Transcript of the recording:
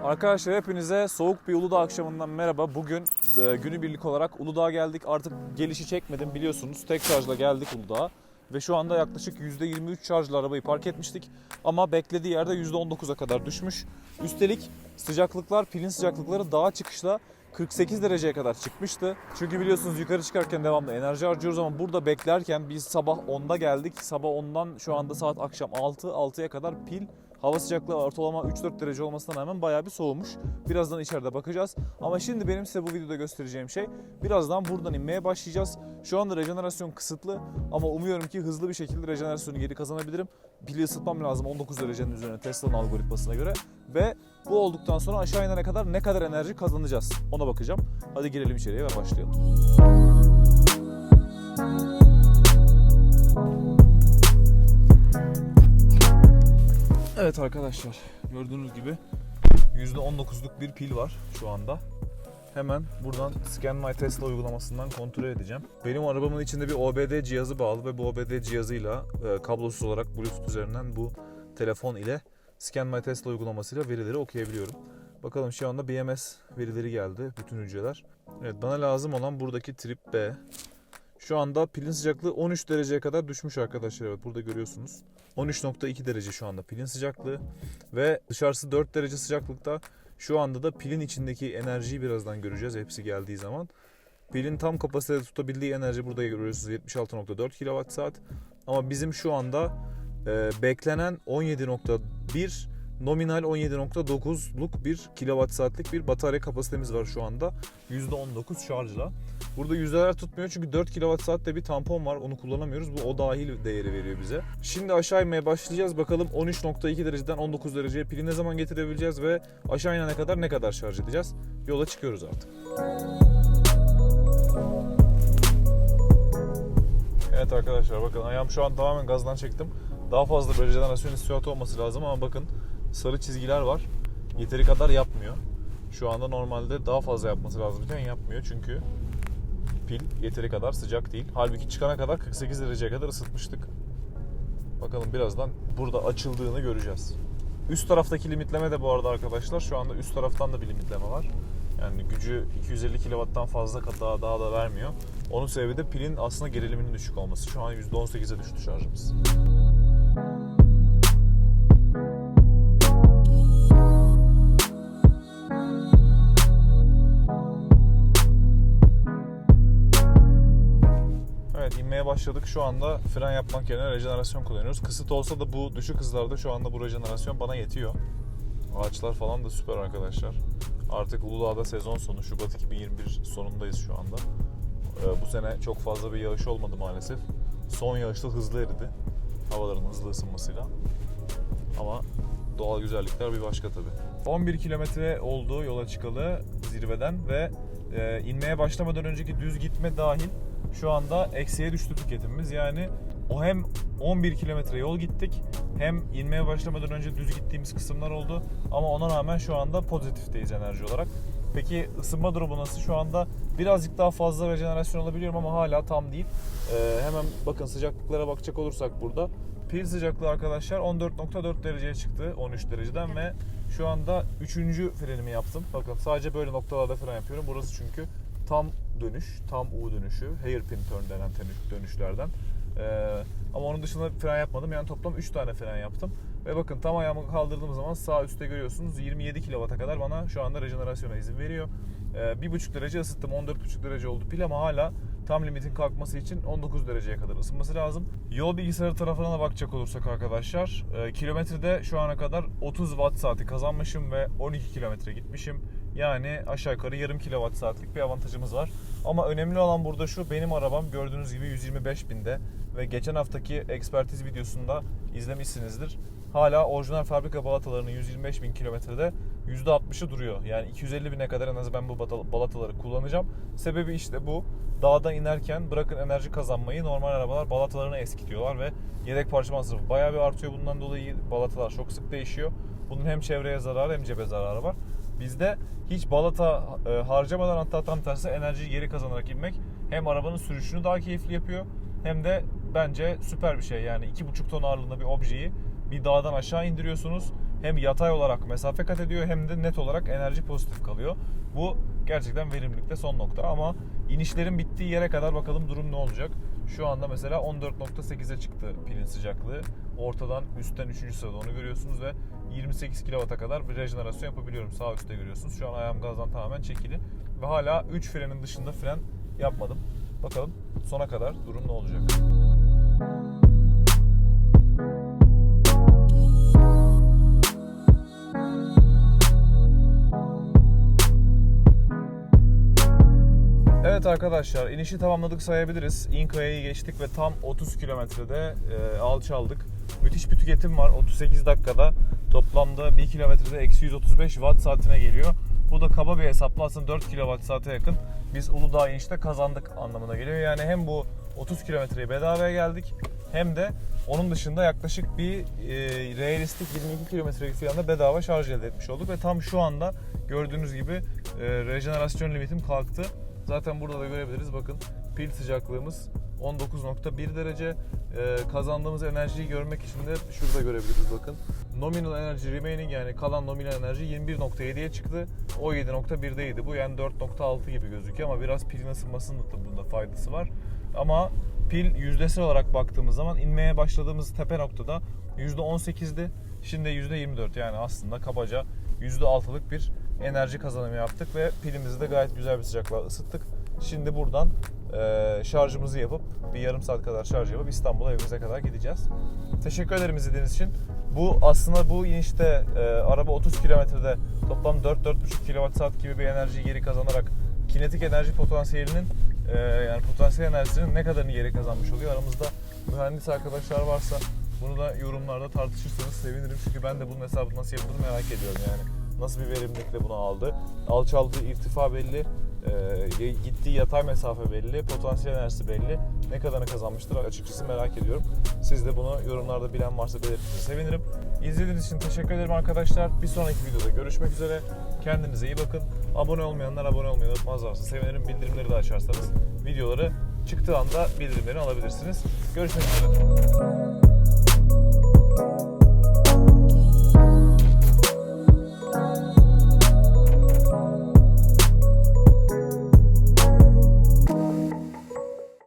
Arkadaşlar hepinize soğuk bir Uludağ akşamından merhaba. Bugün e, günübirlik olarak Uludağ'a geldik. Artık gelişi çekmedim biliyorsunuz. Tek şarjla geldik Uludağ'a. Ve şu anda yaklaşık %23 şarjla arabayı park etmiştik. Ama beklediği yerde %19'a kadar düşmüş. Üstelik sıcaklıklar, pilin sıcaklıkları dağa çıkışla 48 dereceye kadar çıkmıştı. Çünkü biliyorsunuz yukarı çıkarken devamlı enerji harcıyoruz ama burada beklerken biz sabah 10'da geldik. Sabah 10'dan şu anda saat akşam 6, 6'ya kadar pil Hava sıcaklığı ortalama 3-4 derece olmasına rağmen bayağı bir soğumuş. Birazdan içeride bakacağız. Ama şimdi benim size bu videoda göstereceğim şey birazdan buradan inmeye başlayacağız. Şu anda rejenerasyon kısıtlı ama umuyorum ki hızlı bir şekilde rejenerasyonu geri kazanabilirim. Pili ısıtmam lazım 19 derecenin üzerine Tesla'nın algoritmasına göre. Ve bu olduktan sonra aşağı inene kadar ne kadar enerji kazanacağız ona bakacağım. Hadi girelim içeriye ve başlayalım. Evet arkadaşlar gördüğünüz gibi %19'luk bir pil var şu anda. Hemen buradan Scan My Tesla uygulamasından kontrol edeceğim. Benim arabamın içinde bir OBD cihazı bağlı ve bu OBD cihazıyla e, kablosuz olarak Bluetooth üzerinden bu telefon ile Scan My Tesla uygulamasıyla verileri okuyabiliyorum. Bakalım şu anda BMS verileri geldi, bütün hücreler. Evet bana lazım olan buradaki Trip B. Şu anda pilin sıcaklığı 13 dereceye kadar düşmüş arkadaşlar. Evet burada görüyorsunuz. 13.2 derece şu anda pilin sıcaklığı ve dışarısı 4 derece sıcaklıkta. Şu anda da pilin içindeki enerjiyi birazdan göreceğiz hepsi geldiği zaman. Pilin tam kapasitede tutabildiği enerji burada görüyorsunuz 76.4 kWh saat. Ama bizim şu anda e, beklenen 17.1 nominal 17.9'luk bir kilowatt saatlik bir batarya kapasitemiz var şu anda. %19 şarjla. Burada yüzdeler tutmuyor çünkü 4 kWh saatte bir tampon var onu kullanamıyoruz. Bu o dahil değeri veriyor bize. Şimdi aşağı inmeye başlayacağız. Bakalım 13.2 dereceden 19 dereceye pili ne zaman getirebileceğiz ve aşağı inene kadar ne kadar şarj edeceğiz. Yola çıkıyoruz artık. Evet arkadaşlar bakın ayağım şu an tamamen gazdan çektim. Daha fazla bir rejenerasyon hissiyatı olması lazım ama bakın sarı çizgiler var. Yeteri kadar yapmıyor. Şu anda normalde daha fazla yapması lazımken yapmıyor çünkü pil yeteri kadar sıcak değil. Halbuki çıkana kadar 48 dereceye kadar ısıtmıştık. Bakalım birazdan burada açıldığını göreceğiz. Üst taraftaki limitleme de bu arada arkadaşlar şu anda üst taraftan da bir limitleme var. Yani gücü 250 kW'dan fazla daha, daha da vermiyor. Onun sebebi de pilin aslında geriliminin düşük olması. Şu an %18'e düştü şarjımız. Evet inmeye başladık. Şu anda fren yapmak yerine rejenerasyon kullanıyoruz. Kısıt olsa da bu düşük hızlarda şu anda bu rejenerasyon bana yetiyor. Ağaçlar falan da süper arkadaşlar. Artık Uludağ'da sezon sonu. Şubat 2021 sonundayız şu anda. Ee, bu sene çok fazla bir yağış olmadı maalesef. Son yağışta hızlı eridi. Havaların hızlı ısınmasıyla. Ama doğal güzellikler bir başka tabii. 11 kilometre oldu yola çıkalı zirveden ve e, inmeye başlamadan önceki düz gitme dahil şu anda eksiye düştü tüketimimiz. Yani o hem 11 kilometre yol gittik hem inmeye başlamadan önce düz gittiğimiz kısımlar oldu. Ama ona rağmen şu anda pozitifteyiz enerji olarak. Peki ısınma durumu nasıl? Şu anda birazcık daha fazla rejenerasyon alabiliyorum ama hala tam değil. Ee, hemen bakın sıcaklıklara bakacak olursak burada. Pil sıcaklığı arkadaşlar 14.4 dereceye çıktı 13 dereceden ve şu anda 3. frenimi yaptım. Bakın sadece böyle noktalarda fren yapıyorum. Burası çünkü tam dönüş, tam U dönüşü, hairpin turn denen dönüş- dönüşlerden. Ee, ama onun dışında fren yapmadım. Yani toplam 3 tane fren yaptım. Ve bakın tam ayağımı kaldırdığım zaman sağ üstte görüyorsunuz 27 kW'a kadar bana şu anda rejenerasyona izin veriyor. Ee, 1,5 derece ısıttım. 14,5 derece oldu pil ama hala tam limitin kalkması için 19 dereceye kadar ısınması lazım. Yol bilgisayarı tarafına da bakacak olursak arkadaşlar e, kilometrede şu ana kadar 30 watt saati kazanmışım ve 12 kilometre gitmişim. Yani aşağı yukarı yarım kilowatt saatlik bir avantajımız var. Ama önemli olan burada şu benim arabam gördüğünüz gibi 125 binde ve geçen haftaki ekspertiz videosunda izlemişsinizdir. Hala orijinal fabrika balatalarının 125 bin kilometrede %60'ı duruyor. Yani 250 bine kadar en az ben bu balataları kullanacağım. Sebebi işte bu. Dağdan inerken bırakın enerji kazanmayı normal arabalar balatalarını eskitiyorlar ve yedek parça masrafı bayağı bir artıyor. Bundan dolayı balatalar çok sık değişiyor. Bunun hem çevreye zararı hem cebe zararı var. Bizde hiç balata e, harcamadan hatta tam tersi enerjiyi geri kazanarak inmek hem arabanın sürüşünü daha keyifli yapıyor hem de bence süper bir şey. Yani 2,5 ton ağırlığında bir objeyi bir dağdan aşağı indiriyorsunuz. Hem yatay olarak mesafe kat ediyor hem de net olarak enerji pozitif kalıyor. Bu gerçekten verimlilikte son nokta ama inişlerin bittiği yere kadar bakalım durum ne olacak. Şu anda mesela 14.8'e çıktı pilin sıcaklığı. Ortadan üstten 3. sırada onu görüyorsunuz ve 28 kW'a kadar bir rejenerasyon yapabiliyorum. Sağ üstte görüyorsunuz. Şu an ayağım gazdan tamamen çekili. Ve hala 3 frenin dışında fren yapmadım. Bakalım sona kadar durum ne olacak. Evet arkadaşlar inişi tamamladık sayabiliriz. İnkaya'yı geçtik ve tam 30 kilometrede e, alçaldık. Müthiş bir tüketim var 38 dakikada. Toplamda 1 kilometrede eksi 135 watt saatine geliyor. Bu da kaba bir hesapla aslında 4 kilowatt saate yakın biz Uludağ inişte kazandık anlamına geliyor. Yani hem bu 30 kilometreyi bedavaya geldik hem de onun dışında yaklaşık bir e, realistik 22 kilometrelik falan da bedava şarj elde etmiş olduk ve tam şu anda gördüğünüz gibi e, rejenerasyon limitim kalktı. Zaten burada da görebiliriz bakın pil sıcaklığımız 19.1 derece. E, kazandığımız enerjiyi görmek için de şurada görebiliriz bakın. Nominal energy remaining yani kalan nominal enerji 21.7'ye çıktı. O 7.1'deydi. Bu yani 4.6 gibi gözüküyor ama biraz pilin ısınmasının da bunda faydası var. Ama pil yüzdesel olarak baktığımız zaman inmeye başladığımız tepe noktada %18'di. Şimdi %24 yani aslında kabaca %6'lık bir enerji kazanımı yaptık ve pilimizi de gayet güzel bir sıcaklığa ısıttık. Şimdi buradan e, şarjımızı yapıp bir yarım saat kadar şarj yapıp İstanbul'a evimize kadar gideceğiz. Teşekkür ederim izlediğiniz için. Bu aslında bu inişte e, araba 30 kilometrede toplam 4-4,5 kWh gibi bir enerjiyi geri kazanarak kinetik enerji potansiyelinin e, yani potansiyel enerjisinin ne kadarını geri kazanmış oluyor. Aramızda mühendis arkadaşlar varsa bunu da yorumlarda tartışırsanız sevinirim. Çünkü ben de bunun hesabını nasıl yapıldığını merak ediyorum yani. Nasıl bir verimlilikle bunu aldı. Alçaldığı irtifa belli, e, gittiği yatay mesafe belli, potansiyel enerjisi belli. Ne kadarını kazanmıştır açıkçası merak ediyorum. Siz de bunu yorumlarda bilen varsa belirtirseniz sevinirim. İzlediğiniz için teşekkür ederim arkadaşlar. Bir sonraki videoda görüşmek üzere. Kendinize iyi bakın. Abone olmayanlar abone olmayı unutmazlarsa sevinirim. Bildirimleri de açarsanız videoları çıktığı anda bildirimlerini alabilirsiniz. Görüşmek üzere.